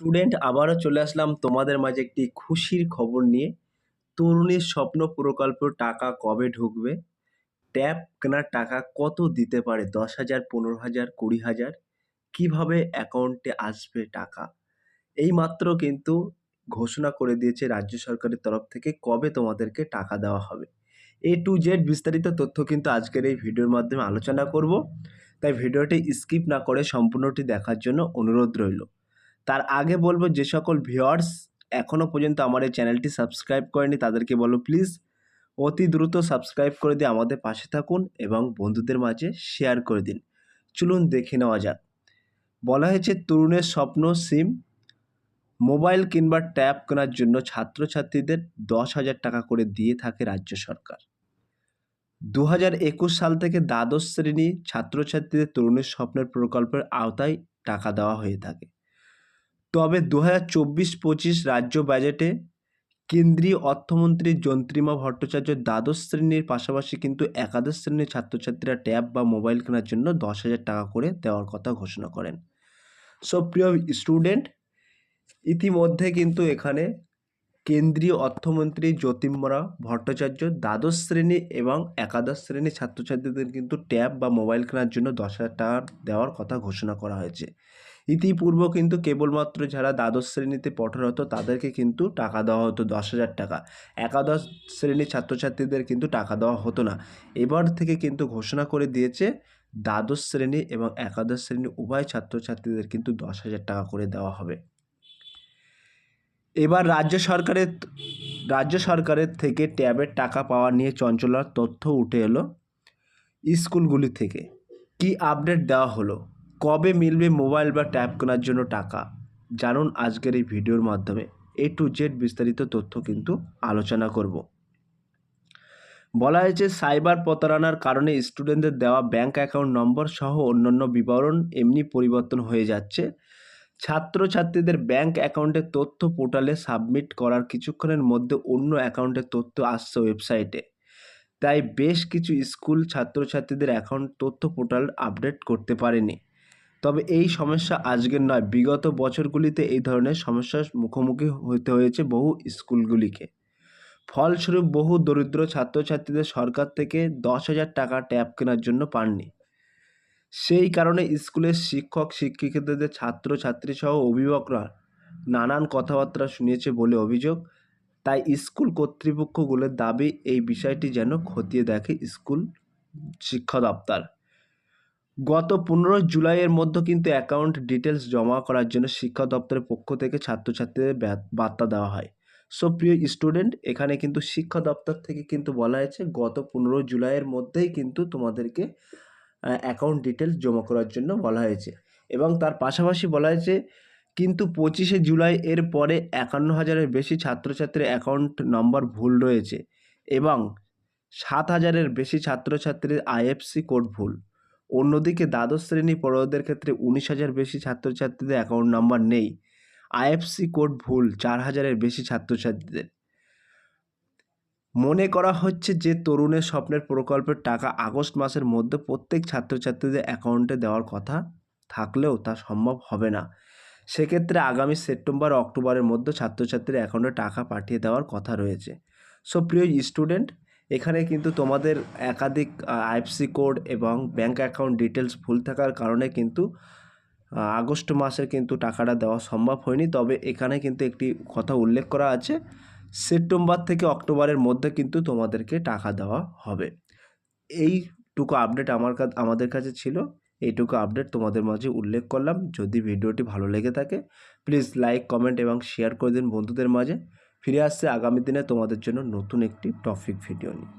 Student, আবারও চলে আসলাম তোমাদের মাঝে একটি খুশির খবর নিয়ে। তরুণীর স্বপ্ন প্রকল্প টাকা কবে ঢুকবে? ট্যাব কেনার টাকা কত দিতে পারে? দশ হাজার, পনেরো হাজার, কুড়ি হাজার? কীভাবে অ্যাকাউন্টে আসবে টাকা? এই মাত্র কিন্তু ঘোষণা করে দিয়েছে রাজ্য সরকারের তরফ থেকে কবে তোমাদেরকে টাকা দেওয়া হবে। এ টু জেড বিস্তারিত তথ্য কিন্তু আজকের এই ভিডিওর মাধ্যমে আলোচনা করব। তাই ভিডিওটি স্কিপ না করে সম্পূর্ণটি দেখার জন্য অনুরোধ রইল। তার আগে বলব যে সকল ভিউয়ার্স এখনও পর্যন্ত আমার এই চ্যানেলটি সাবস্ক্রাইব করেনি, তাদেরকে বলো প্লিজ অতি দ্রুত সাবস্ক্রাইব করে দিয়ে আমাদের পাশে থাকুন এবং বন্ধুদের মাঝে শেয়ার করে দিন। চলুন দেখে নেওয়া যাক। বলা হয়েছে, তরুণের স্বপ্ন সিম মোবাইল কিংবা ট্যাব কেনার জন্য ছাত্রছাত্রীদের দশ হাজার টাকা করে দিয়ে থাকে রাজ্য সরকার। দু হাজার একুশ সাল থেকে দ্বাদশ শ্রেণি ছাত্রছাত্রীদের তরুণের স্বপ্নের প্রকল্পের আওতায় টাকা দেওয়া হয়ে থাকে। তবে দু হাজার চব্বিশ পঁচিশ রাজ্য বাজেটে কেন্দ্রীয় অর্থমন্ত্রী যন্ত্রিমা ভট্টাচার্য দ্বাদশ শ্রেণির পাশাপাশি কিন্তু একাদশ শ্রেণির ছাত্রছাত্রীরা ট্যাব বা মোবাইল কেনার জন্য দশ হাজার টাকা করে দেওয়ার কথা ঘোষণা করেন। সো প্রিয় স্টুডেন্ট, ইতিমধ্যে কিন্তু এখানে কেন্দ্রীয় অর্থমন্ত্রী জ্যোতির্মরা ভট্টাচার্য দ্বাদশ শ্রেণি এবং একাদশ শ্রেণির ছাত্রছাত্রীদের কিন্তু ট্যাব বা মোবাইল কেনার জন্য দশ হাজার টাকা দেওয়ার কথা ঘোষণা করা হয়েছে। ইতিপূর্ব কিন্তু কেবলমাত্র যারা দ্বাদশ শ্রেণীতে পঠনরত তাদেরকে কিন্তু টাকা দেওয়া হতো দশ হাজার টাকা। একাদশ শ্রেণির ছাত্রছাত্রীদের কিন্তু টাকা দেওয়া হতো না। এবার থেকে কিন্তু ঘোষণা করে দিয়েছে, দ্বাদশ শ্রেণি এবং একাদশ শ্রেণি উভয় ছাত্রছাত্রীদের কিন্তু দশ হাজার টাকা করে দেওয়া হবে। এবার রাজ্য সরকারের রাজ্য সরকারের থেকে ট্যাবের টাকা পাওয়া নিয়ে চঞ্চলার তথ্য উঠে এলো স্কুলগুলি থেকে। কি আপডেট দেওয়া হলো? কবে মিলবে মোবাইল বা ট্যাব কেনার জন্য টাকা? জানুন আজকের এই ভিডিওর মাধ্যমে। এ টু জেড বিস্তারিত তথ্য কিন্তু আলোচনা করব। বলা হয়েছে, সাইবার প্রতারণার কারণে স্টুডেন্টদের দেওয়া ব্যাংক অ্যাকাউন্ট নম্বর সহ অন্যান্য বিবরণ এমনি পরিবর্তন হয়ে যাচ্ছে। ছাত্রছাত্রীদের ব্যাংক অ্যাকাউন্টের তথ্য পোর্টালে সাবমিট করার কিছুক্ষণের মধ্যে অন্য অ্যাকাউন্টের তথ্য আসছে ওয়েবসাইটে। তাই বেশ কিছু স্কুল ছাত্রছাত্রীদের অ্যাকাউন্ট তথ্য পোর্টাল আপডেট করতে পারেনি। তবে এই সমস্যা আজকের নয়, বিগত বছরগুলিতে এই ধরনের সমস্যার মুখোমুখি হতে হয়েছে বহু স্কুলগুলিকে। ফলস্বরূপ বহু দরিদ্র ছাত্রছাত্রীদের সরকার থেকে দশ হাজার টাকা ট্যাব কেনার জন্য পাননি। সেই কারণে স্কুলের শিক্ষক, শিক্ষিকাদের ছাত্রছাত্রী সহ অভিভাবকরা নানান কথাবার্তা শুনিয়েছে বলে অভিযোগ। তাই স্কুল কর্তৃপক্ষগুলোর দাবি, এই বিষয়টি যেন খতিয়ে দেখে স্কুল শিক্ষা দপ্তর। গত পনেরো জুলাইয়ের মধ্যে কিন্তু অ্যাকাউন্ট ডিটেলস জমা করার জন্য শিক্ষা দপ্তরের পক্ষ থেকে ছাত্রছাত্রীদের বার্তা দেওয়া হয়। সো প্রিয় স্টুডেন্ট, এখানে কিন্তু শিক্ষা দপ্তর থেকে কিন্তু বলা হয়েছে, গত পনেরো জুলাইয়ের মধ্যেই কিন্তু তোমাদেরকে অ্যাকাউন্ট ডিটেলস জমা করার জন্য বলা হয়েছে। এবং তার পাশাপাশি বলা হয়েছে, কিন্তু পঁচিশে জুলাই এর পরে একান্ন হাজারের বেশি ছাত্রছাত্রীর অ্যাকাউন্ট নম্বর ভুল রয়েছে এবং সাত হাজারের বেশি ছাত্রছাত্রীর আইএফসি কোড ভুল। অন্যদিকে দ্বাদশ শ্রেণি পড়ুয়াদের ক্ষেত্রে উনিশ হাজার বেশি ছাত্রছাত্রীদের অ্যাকাউন্ট নাম্বার নেই। আইএফসি কোড ভুল, চার হাজারের বেশি ছাত্রছাত্রীদের। মনে করা হচ্ছে যে তরুণের স্বপ্নের প্রকল্পের টাকা আগস্ট মাসের মধ্যে প্রত্যেক ছাত্রছাত্রীদের অ্যাকাউন্টে দেওয়ার কথা থাকলেও তা সম্ভব হবে না। সেক্ষেত্রে আগামী সেপ্টেম্বর, অক্টোবরের মধ্যে ছাত্রছাত্রীর অ্যাকাউন্টে টাকা পাঠিয়ে দেওয়ার কথা রয়েছে। সো প্রিয় স্টুডেন্ট এখানে কিন্তু তোমাদের একাধিক আইএফসি কোড এবং ব্যাঙ্ক অ্যাকাউন্ট ডিটেলস ভুল থাকার কারণে কিন্তু আগস্ট মাসে কিন্তু টাকাটা দেওয়া সম্ভব হয়নি। তবে এখানে কিন্তু একটি কথা উল্লেখ করা আছে, সেপ্টেম্বর থেকে অক্টোবরের মধ্যে কিন্তু তোমাদেরকে টাকা দেওয়া হবে। এইটুকু আপডেট আমার আমাদের কাছে ছিল। এইটুকু আপডেট তোমাদের মাঝে উল্লেখ করলাম। যদি ভিডিওটি ভালো লেগে থাকে, প্লিজ লাইক, কমেন্ট এবং শেয়ার করে দিন বন্ধুদের মাঝে। ফিরে আসছে আগামী দিনে তোমাদের জন্য নতুন একটি টপিক ভিডিও নিয়ে।